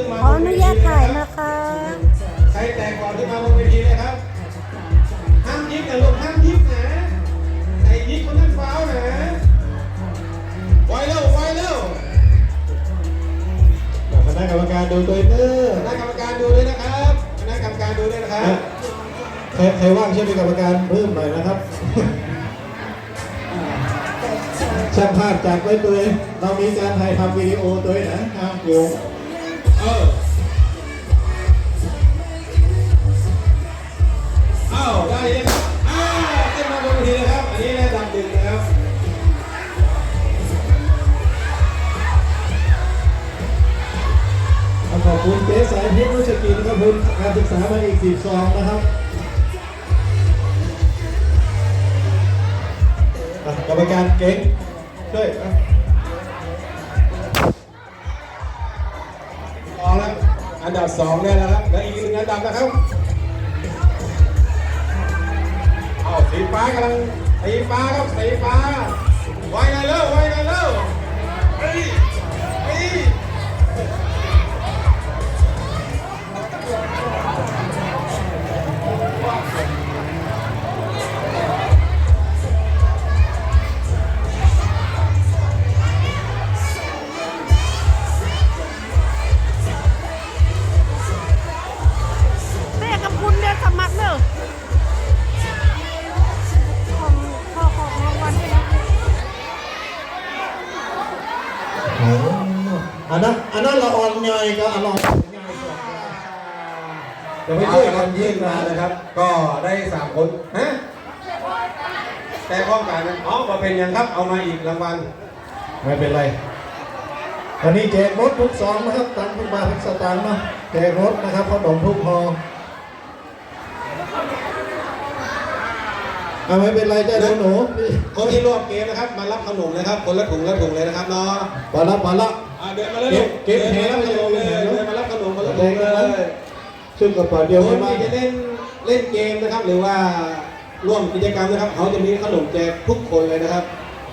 ขึ้นมาขออนุญาตถ่ายนะคะ ใครแตกก่อนขึ้นมาบนเวทีเลยครับ ห้ามยิงนะลูกห้ามยิงนะไอ้ยิงคนนั้นฟาวล์นะไวเร็วไวเร็วคณะกรรมการดูตัวเนอร์คณะกรรมการดูด้วยนะครับคณะกรรมการดูด้วยนะครับใครใครว่างช่วยเป็นกรรมการเพิ่มหน่อยนะครับช่างภาพจากไว้ตัวเองเรามีการถ่ายทำวิดีโอตัวเองนะห้ามโกง เอออ้าวได้ยครับอ้าวขึ้นมาบนเวทีเลยครับ อันนี้ได้ดับหนึ่งนะครับขอบคุณเจ๊สายเพิษนุชกินครับคุณการศึกษามาอีกสิบซองนะครับกรรมการเก่งด้วย อันดับสองได้แล้วครับแล้วอีกหนึ่งอันดับนะครับเอาสีฟ้ากำลังสีฟ้าครับสีฟ้าไวไงเร็วไวไงเร็ว ก็อร่อยใหญ่กว่าเดี๋ยวไปไปช่ช่ววยยกักันนยื่ยื่นนมามานะนะคครัรับบก็ได้สามคนฮะแต่พร้อมกันนะอ๋อมาเป็นยังครับเอามาอีกรางวัลไม่เป็นไรวันนี้แจกรถทุกซองนะครับตังค์ทุกบาททุกสตางค์เนาะแจกรถนะครับขนมทุกห่อเอาไม่เป็นไรได้หนูหนูพี่คนที่ร่วมเกมนะครับ มารับขนมเลยครับ คนละถุงละถุงเลยนะครับเนาะปาละปาละอ่า เดินมาเลยเก็บเก็บดินแหมารับขนมเลยเก็บแหเดินมารับขนมคนละถุงเลยซึ่งกระเป๋าเดียวคไม่นมาที่จะเล่นเล่นเกมนะครับ หรือว่าร่วมกิจกรรมนะครับ เขาจะมีขนมแจกทุกคนเลยนะครับ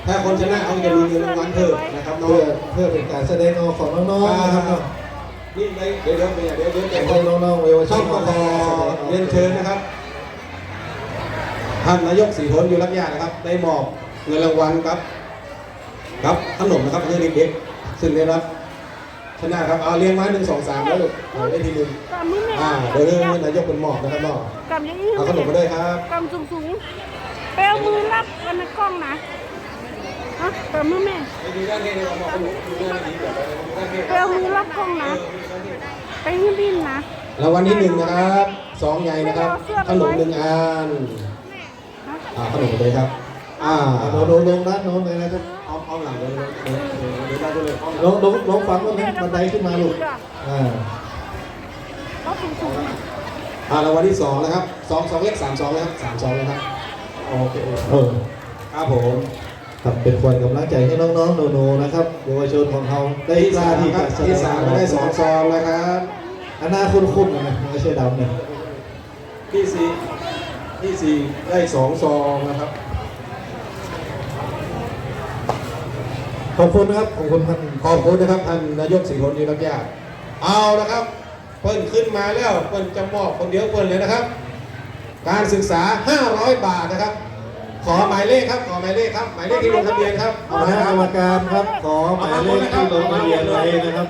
ถ้าคนชนะเขาจะมีเงินรางวัลเพิ่มนะครับเนาะเพื่อเพื่อเป็นการแสดงออกของน้องๆนะครับเนาะนี่เดี๋ยวเดี๋ยวเดี๋ยวเดี๋ยวเดี๋ยวแจกให้น้องๆเยาวชช่องนกกเรียนเชิญนะครับท่านนายกสีทนอยู่รับญาตินะครับ ได้มอบเงินรางวัลครับ ครับขนมนะครับเพื่อเด็กๆ ซึ่งได้รับชนะครับเอาเรียงมาหนึ่งสองสามแล้วลูกเอาได้ทีหนึ่งกำมือแม่อ่าเดี๋ยวเรื่องนายกเป็นมอบนะครับมอบกำอย่างนี้เอาขนมมาด้วยครับกำสูงสูงๆไปเอามือรับกันในกล้องนะฮะกำมือแม่ไปดูด้านนี้นะครับมอบขนมดูด้านนี้ก่อนไปดูด้านนี้ไปเอามือรับกล้องนะไปยืนดินนะรางวัลที่หนึ่งนะครับสองใหญ่นะครับขนมหนึ่งอันอ่าขนมไปเลยครับ อ่าโดนโดนลงด้านโน้นเลยนะครับเอาเอาหลังเลยเลยเดี๋ยวได้เลยเอาหลลังงลงลงฟังว่าเป็นบันไดขึ้นมาลูกอ่าเขาสูงสูงๆนะอ่ารางวัลที่สองนะครับสองสองเลขสามสองนะครับสามสองนะครับโอเคเออครับผมครับเป็นควรกำลังใจให้น้องๆหนูๆนะครับเยาวชนของเราได้ที่กล้าสามที่ครับจะที่สามได้สองซองนะครับอันหน้าคุ้นๆนะไม่ใช่ดำเนี่ยที่สี่ที่สี่ได้สองซองนะครับ ขอบคุณนะครับขอบคุณท่านขอบคุณนะครับท่านนายกสีคนดีรักญาติเอานะครับ เพิ่นขึ้นมาแล้วเพิ่นจะมอบคนเดียวเพิ่นเลยนะครับ การศึกษา 500 บาทนะครับ ขอหมายเลขครับ ขอหมายเลขครับ หมายเลขที่ลงทะเบียนครับคณะกรรมการครับ ขอหมายเลขที่ลงทะเบียนไว้นะครับ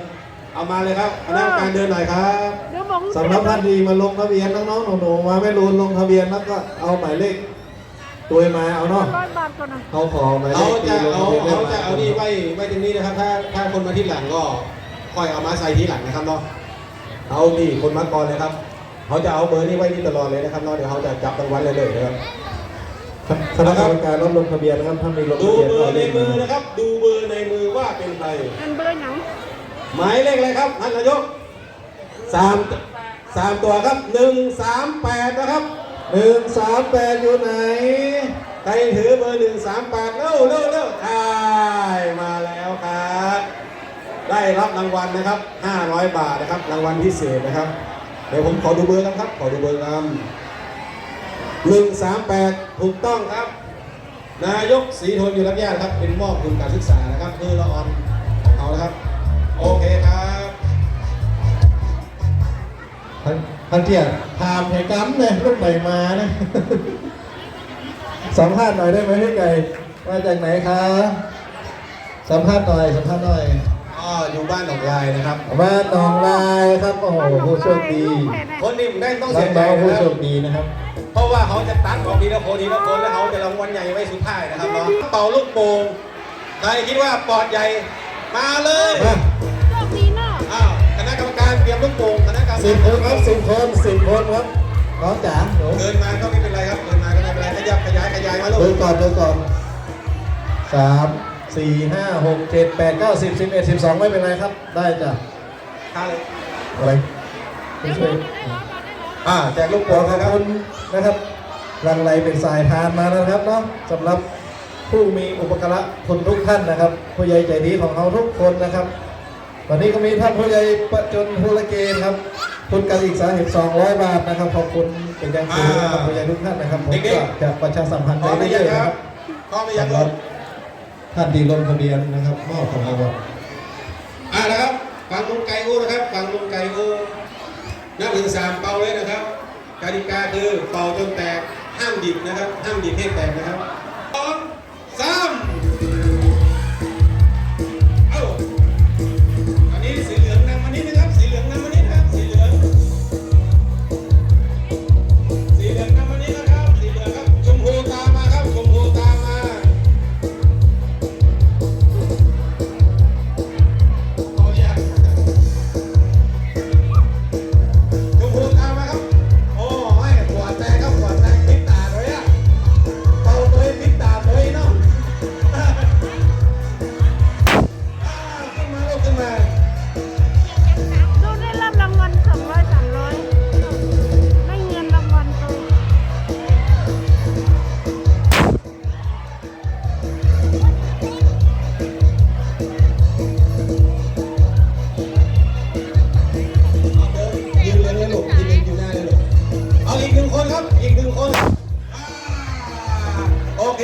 เอามาเลยครับคณะกรรมการเดินหน่อยครับเดี๋ยวบอกสำหรับท่านที่มาลงทะเบียนน้องๆหนูๆมาไม่รู้ลงทะเบียนแล้วก็เอาหมายเลข ตัวมาเอาเนาะร้อยบาทก่อนนะเขาขอหมายเลเขาขจะที่ลงเอาทะเบียนเขาได้จะเอานี่ไว้ไว้ตรงนี้นะครับ ถ้าถ้าคนมาที่หลังก็ค่อยเอามาใส่ที่หลังนะครับเนาะเอานี่คนมาก่อนเลยครับเขาจะเอาเบอร์นี้ไว้นี่ตลอดเลยนะครับเนาะเดี๋ยวเขาจะจับรางวัลเลยเลยนะครับคณะกรรมการรับลงทะเบียนนะครับถ้ามีลงดูทะเบียนเบอก็ร์ในเล่นมืมาอนะครับ ดูเบอร์ในมือว่าเป็นใครอันเบอร์หยังหมายเลขอะไรครับท่านนายกสามสามตัวครับหนึ่งสามแปดนะครับ หนึ่งสามแปดอยู่ไหน ใครถือเบอร์หนึ่งสามแปดเร็วเร็วเร็วได้มาแล้วครับ ได้รับรางวัลนะครับ500บาทนะครับ รางวัลพิเศษนะครับ เดี๋ยวผมขอดูเบอร์กันครับ ขอดูเบอร์กันหนึ่งสามแปดถูกต้องครับ นายกศรีทนอยู่รับญาติครับ เป็นมอบทุนการศึกษานะครับคือละออนของเขานะครับ โอเคครับ ทั้งทั้งเที่ยถามเหตุการณ์เลยรุ่นใหม่มานะสัมภาษณ์หน่อยได้ไหมพี่ไก่มาจากไหนคะสัมภาษณ์หน่อยสัมภาษณ์หน่อยอ๋ออยู่บ้านหนองลายนะครับบ้านหนองลายครับโอ้โหผู้โชคดีคนนี้ผมได้ต้องรัเสีบยใจน้องนะผู้คโชรับคดีนะครับ เพราะว่าเขาจะตัดของทีละคนทีละคนแล้วเขาจะรางวัลใหญ่ไว้สุดท้ายนะครับเนาะเป่าลูกโป่งใครคิดว่าปอดใหญ่มาเลยมาโชคดีเนาะอ้าวคณะกรรมการเตรียมลูกโป่งคณะกรรม สิบการคนครับสิบคนสิบคนครับน้องจ๋าหนูเดินมาก็ไม่เป็นไรครับ เดินมาก็ไม่เป็นไรขยับขยายขยายมาลูดูกก่อนดูก่อนสามสี่ห้าหกเจ็ดแปดเก้าสิบสิบเอ็ดสิบสองไม่เป็นไรครับ ได้จ้ะท่าเลยอะไรไม่ช่วยอ่าแจกลูกขโป่องบนะครับคุณนะครับรังไรเป็นสายทานมาแล้วนะครับเนาะสำหรับผู้มีอุปการะคุณทุกท่านนะครับ ผู้ใหญ่ใจดีของเราทุกคนนะครับ วันนี้ก็มีท่านผู้ใหญ่ประจนภูละเกณฑ์ครับทุนการศึกษาเห็น200 บาทนะครับขอบคุณเป็นอย่างสูงนะครับผู้ใหญ่ทุกท่านนะครับผมก็จะประชาสัมพันธ์พร้อมหไปรือยัเรื่งอยๆคนะรัครับบพร้อมหรือยังสำหลูรับกท่านที่ลงทะเบียนนะครับมอบของรางวัลอ่านะครับฟังลุงไก่อูนะครับฟังลุงไก่อูนับถึงสามเป่าเลยนะครับกติกาคือเป่าจนแตกห้ามดิบนะครับห้ามดิบให้แตกนะครับ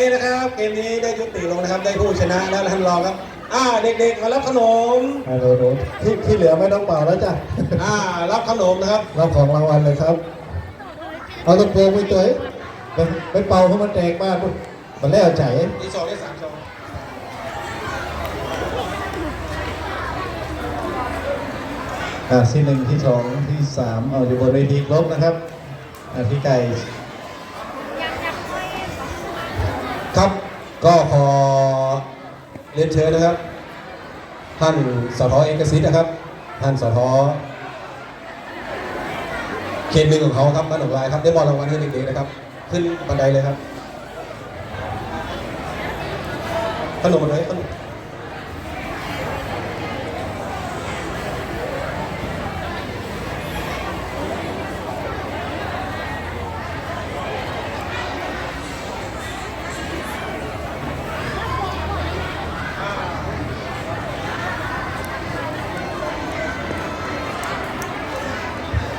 โอเคนะครับ เกมนี้ได้ยุติลงนะครับ ได้ผู้ชนะแล้วท่านรองครับ อ่า เด็กๆมารับขนม ฮัลโหลที่ที่เหลือไม่ต้องเป่าแล้วจ้ะอ่า รับขนมนะครับ รับของรางวัลเลยครับเอาตะโกงไปตัวไปไปเป่าเพราะมันแตกมากปุ๊บมันแล้วใจที่สองที่สามสองอ่าที่หนึ่งที่สองที่สามเอาอยู่บนเวทีครบนะครับอ่าพี่ไก่ ก็ขอเรียนเชิญนะครับ ท่านสทเอกสิทธิ์นะครับ ท่านสทเขตหนึ่งของเขาครับบ้านหนองลายครับได้มอบรางวัลให้เด็กๆนะครับ ขึ้นบันไดเลยครับขนมอะไรขนม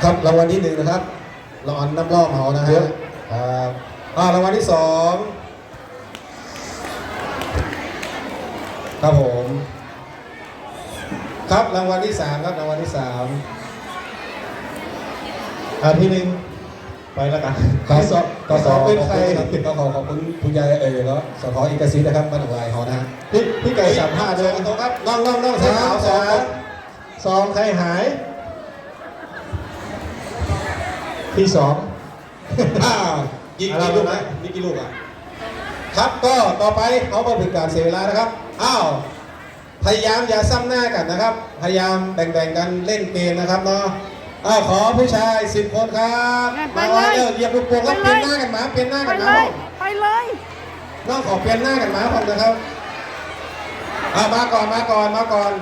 ครับรางวัลที่หนึ่งนะครับรางวัลน้ำรอบเขานะฮะครับอ่ารางวัลที่สองครับผม ครับรางวัลที่สามครับรางวัลที่สามอ่าที่หนึ่งไปแล้วกันขอสอต่อสองเป็นใครก็ขอขอบคุณคุณยายเอ๋ยแล้วสทเอกสิทธิ์นะครับบ้านหนองลายเขานะฮะพี่พี่ไก่สัมภาษณ์สด้วอยงโต๊ะครับน้องน้องน้องสาสาวมสองสามสองใครหาย ที่สอง อ้าวยิงกี่ลูกนะมีกี่ลูกอะ ครับก็ต่อไปเขาก็เป็นการเสียเวลานะครับ อ้าว พยายามอย่าซ้ำหน้ากันนะครับ พยายามแบ่งๆกันเล่นเกมนะครับเนาะอ้าวขอผู้ชายสิบคนครับไปมาเลยเร็วเหยียบลูกโป่งครับเปลี่ยนหน้ากันมาเปลี่ยนหน้าไปกันเลมายไปเลยน้องขอเปลี่ยนหน้ากันมาผมนะครับอ่ามาก่อนมาก่อนมาก่อน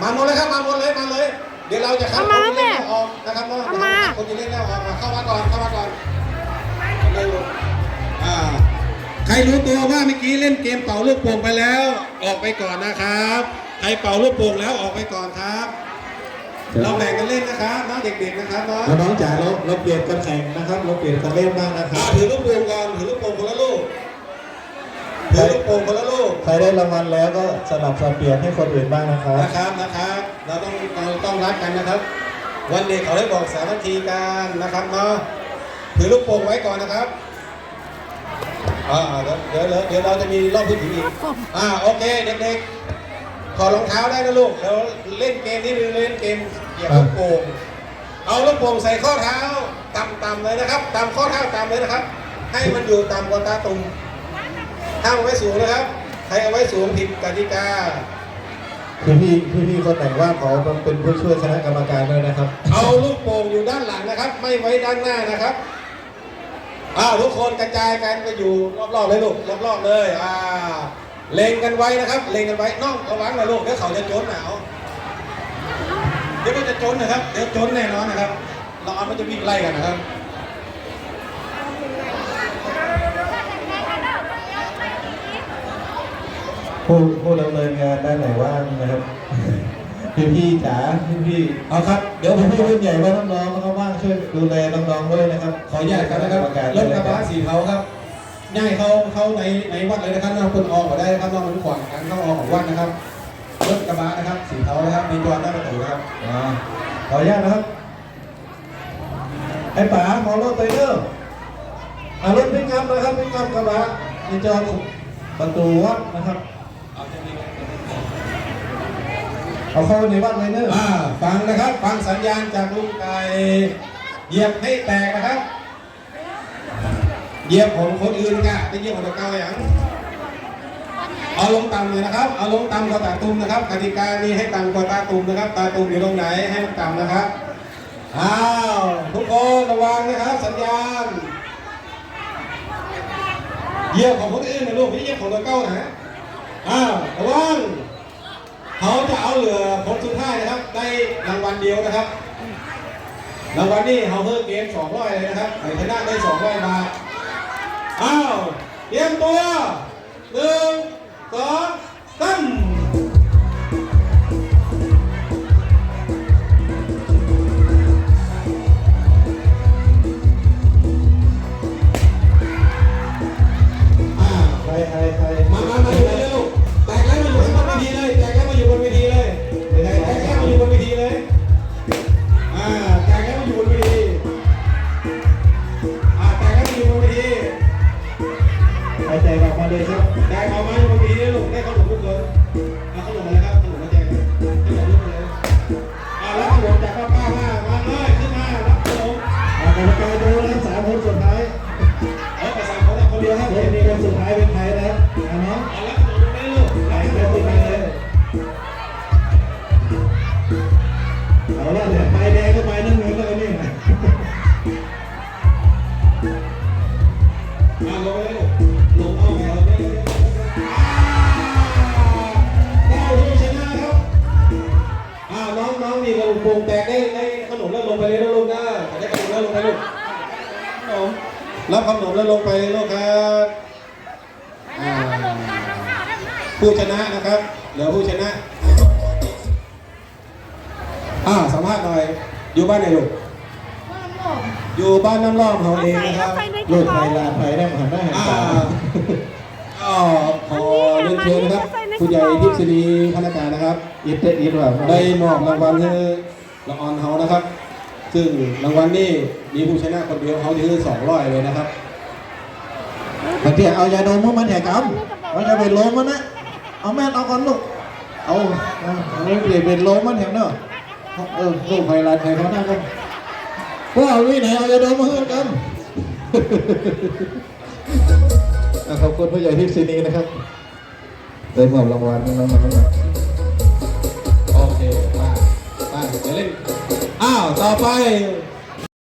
มาหมดเลยครับมาหมดเลยมาเลย เดี๋ยวเราจะคัดคนที่เล่นแล้วออกนะครับเนาะคนที่เล่นแล้วออกมาเข้ามาก่อนเข้ามาก่อนเร็วอ่าใครรู้ตัวว่าเมื่อกี้เล่นเกมเป่าลูกโป่งไปแล้ว ออกไปก่อนนะครับใครเป่าลูกโป่งแล้วออกไปก่อนครับ เราแบ่งกันเล่นนะครับน้องเด็กๆนะครับเนาะน้องจ๋าเราเราเปลี่ยนกันแข่งนะครับเราเปลี่ยนกันเล่นบ้างนะครัอ่าบถือลูกโป่งก่อนถือลูกโป่งคนละลูกถือลูกโป่งคนละลูกใครได้รางวัลแล้วก็สลับสับเปลี่ยนให้คนอื่นบ้างนะครับนะครับนะครับ เราต้องเราต้องรักกันนะครับ วันเด็กเขาได้บอกสามัคคีกันนะครับเนาะถือลูกโป่งไว้ก่อนนะครับอ่าเดี๋ยวเดี๋ยวเดี๋ยวเราจะมีรอบพื้นที่อีกอ่าโอเคเด็กๆถอดรองเท้าได้นะลูกเดี๋ยวเล่นเกมนี้เล่นเกมเหยียบลูกโป่งเอาลูกโป่งใส่ข้อเท้าต่ำๆเลยนะครับต่ำข้อเท้าต่ำเลยนะครับ ให้มันอยู่ต่ำกว่าตาตุ่มห้ามเอาไว้สูงนะครับ ใครเอาไว้สูงผิดกติกา พี่พี่พี่พี่ๆคนไหนว่าขอมาเป็นผู้ช่วยคณะกรรมการด้วยนะครับ เอาลูกโป่งอยู่ด้านหลังนะครับ ไม่ไว้ด้านหน้านะครับอ้าวทุกคนกระจายกันไปอยู่รอบๆเลยลูกรอบๆเลยอ่าเล็งกันไว้นะครับ เล็งกันไว้น้องระวังนะลูกเดี๋ยวเขาจะจนหนาวเดี๋ยวมันจะจนนะครับเดี๋ยวจนแน่นอนนะครับเราเอามันจะวิ่งไล่กันนะครับ ผู้ผู้ดำเนินงานด้านไหนว่างนะครับ พี่พี่ๆจ๋าพี่พี่เอาครับ เดี๋ยวพี่พี่รุ่นใหญ่ว่าน้องๆเขาว่างช่วยดูแลน้องๆด้วยนะครับ ขออนุญาตกันนะครับกมการรถกระบะสีเทาครับง่ายเข้าเข้าในในวัดเลยนะครับนอกคนออกก็ได้นะครับนอกมันขวางการเข้าออกของวัดนะครับรถกระบะนะครับสีเทานะครับมีตัวหน้าประตูนะครับอ่าขออนุญาตนะครับไอ้ป๋าขอรถไตเนอร์อ่ารถพิกอัพนะครับพิกอัพกระบะในจอประตูวัดนะครับ เอาเข้าไปในวัดเลยเนอะอ่าฟังนะครับ ฟังสัญญาณจากลุงไก่เหยียบให้แตกนะครับ เหยียบของคนอื่นกะไปเหยียบของเก่าอย่างเอาลงต่ำเลยนะครับ เอาลงต่ำกว่าตาตุ่มนะครับกติกานี้ให้ต่ำกว่าตาตุ่มนะครับ ตาตุ่มอยู่ตรงไหนให้มันต่ำนะครับอ้าวทุกคนระวังนะครับ สัญญาณ เหยียบของคนอื่นนะลูกไม่เหยียบของตัวเก่านะ อ้าวระวังเขาจะเอาเหลือคนสุดท้ายนะครับ ได้รางวัลเดียวนะครับ รางวัลนี้เขาเพิ่มเกม200เลยนะครับไอ้ชนะได้สองร้อยบาท อ้าว เตรียมตัวหนึ่งสองสาม แตกแล้วมาอยู่บนเวทีอ่าแตกแล้วมาอยู่บนเวทีใครใจออกมาเลยครับแตกออกมาอยู่บนเวทีเลยลูกได้ขนมลูกเลย ผู้ชนะนะครับ เหลือผู้ชนะอ่าสัมภาษณ์หน่อย อยู่บ้านไหนลูกอยู่บ้านน้ำล้อมเขาเองนะครับใส่ในกลูระกไทเป๋ายลาไทยได้มาหันหน้าหันอ่าตาก็ขอเรียนเชิญนะครับผู้ใหญ่ทิพย์ศรีพนักงานนะครับอิดเตอิดว่าได้มอบรางวัลให้ละออนเฮานะครับ ซึ่งรางวัลนี้มีผู้ชนะคนเดียวเขาถือสองร้อยเลยนะครับบางทีเอายาดมมันแหกกำเอายาเป็นลมมันนะ เอาแม่เอาก่อนลูก เอาเอาเปลี่ยนเป็นลมมันแหกเนาะเออลูกไทยลาไทยเขาหน้ากันว่าเอาวิไหนเอายาดมมาให้กันขอบคุณผู้ใหญ่ทิพย์ศรีนะครับได้มอบรางวัลน้องๆนะครับโอเคมามาเดี๋ยวเล่น อ้าว ต่อไป